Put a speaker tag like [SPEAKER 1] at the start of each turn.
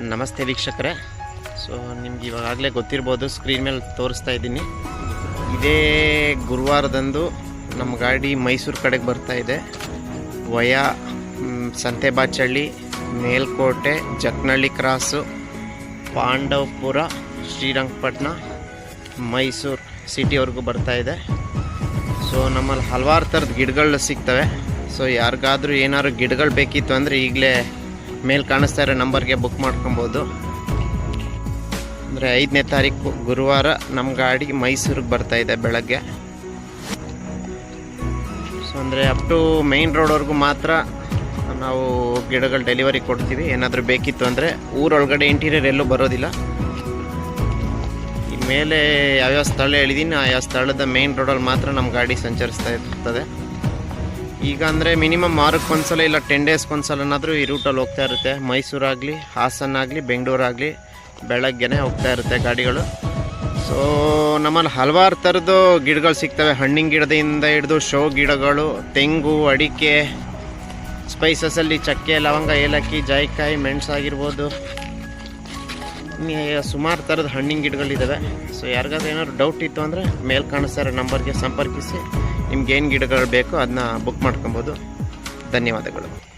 [SPEAKER 1] ನಮಸ್ತೆ ವೀಕ್ಷಕರೇ. ಸೊ ನಿಮ್ಗೆ ಇವಾಗಲೇ ಗೊತ್ತಿರ್ಬೋದು ಸ್ಕ್ರೀನ್ ಮೇಲೆ ತೋರಿಸ್ತಾ ಇದ್ದೀನಿ. ಇದೇ ಗುರುವಾರದಂದು ನಮ್ಮ ಗಾಡಿ ಮೈಸೂರು ಕಡೆಗೆ ಬರ್ತಾ ಇದೆ. ವಯಾ ಸಂತೆಬಾಚಳ್ಳಿ, ಮೇಲ್ಕೋಟೆ, ಜಕ್ನಳ್ಳಿ ಕ್ರಾಸು, ಪಾಂಡವಪುರ, ಶ್ರೀರಂಗಪಟ್ಟಣ, ಮೈಸೂರು ಸಿಟಿವರೆಗೂ ಇದೆ. ಸೊ ನಮ್ಮಲ್ಲಿ ಹಲವಾರು ಥರದ ಗಿಡಗಳು ಸಿಗ್ತವೆ. ಸೊ ಯಾರಿಗಾದ್ರೂ ಏನಾದ್ರು ಗಿಡಗಳು ಬೇಕಿತ್ತು ಅಂದರೆ ಈಗಲೇ ಮೇಲೆ ಕಾಣಿಸ್ತಾ ಇರೋ ನಂಬರ್ಗೆ ಬುಕ್ ಮಾಡ್ಕೊಬೋದು. ಅಂದರೆ ಐದನೇ ತಾರೀಕು ಗುರುವಾರ ನಮ್ಮ ಗಾಡಿ ಮೈಸೂರಿಗೆ ಬರ್ತಾ ಇದೆ ಬೆಳಗ್ಗೆ. ಸೊ ಅಂದರೆ ಅಪ್ ಟು ಮೈನ್ ರೋಡ್ವರೆಗೂ ಮಾತ್ರ ನಾವು ಗಿಡಗಳು ಡೆಲಿವರಿ ಕೊಡ್ತೀವಿ. ಏನಾದರೂ ಬೇಕಿತ್ತು ಅಂದರೆ ಊರೊಳಗಡೆ ಇಂಟೀರಿಯರ್ ಎಲ್ಲೂ ಬರೋದಿಲ್ಲ. ಈ ಮೇಲೆ ಯಾವ್ಯಾವ ಸ್ಥಳ ಹೇಳಿದ್ದೀನಿ ಆ ಯಾವ ಸ್ಥಳದ ಮೇನ್ ರೋಡಲ್ಲಿ ಮಾತ್ರ ನಮ್ಮ ಗಾಡಿ ಸಂಚರಿಸ್ತಾ ಇರ್ತದೆ. ಈಗ ಅಂದರೆ ಮಿನಿಮಮ್ ವಾರಕ್ಕೆ ಒಂದ್ಸಲ ಇಲ್ಲ ಟೆನ್ ಡೇಸ್ಗೆ ಒಂದ್ಸಲನಾದರೂ ಈ ರೂಟಲ್ಲಿ ಹೋಗ್ತಾ ಇರುತ್ತೆ. ಮೈಸೂರಾಗಲಿ, ಹಾಸನ ಆಗಲಿ, ಬೆಂಗಳೂರಾಗಲಿ, ಬೆಳಗ್ಗೆನೇ ಹೋಗ್ತಾ ಇರುತ್ತೆ ಗಾಡಿಗಳು. ಸೊ ನಮ್ಮಲ್ಲಿ ಹಲವಾರು ಥರದ್ದು ಗಿಡಗಳು ಸಿಗ್ತವೆ. ಹಣ್ಣಿನ ಗಿಡದಿಂದ ಹಿಡಿದು ಶೋ ಗಿಡಗಳು, ತೆಂಗು, ಅಡಿಕೆ ಸ್ಪೈಸಸಲ್ಲಿ ಚಕ್ಕೆ, ಲವಂಗ, ಏಲಕ್ಕಿ, ಜಾಯಿಕಾಯಿ ಮೆಣಸಾಗಿರ್ಬೋದು ಸುಮಾರು ಥರದ ಹಣ್ಣಿನ ಗಿಡಗಳಿದ್ದಾವೆ ಸೊ ಯಾರಿಗಾದ್ರೂ ಏನಾದ್ರು ಡೌಟ್ ಇತ್ತು ಅಂದರೆ ಮೇಲೆ ಕಾಣಿಸ್ತಾರೆ ನಂಬರ್ಗೆ ಸಂಪರ್ಕಿಸಿ. ನಿಮ್ಗೆ ಏನು ಗಿಡಗಳು ಬೇಕೋ ಅದನ್ನ ಬುಕ್ ಮಾಡ್ಕೊಬೋದು. ಧನ್ಯವಾದಗಳು.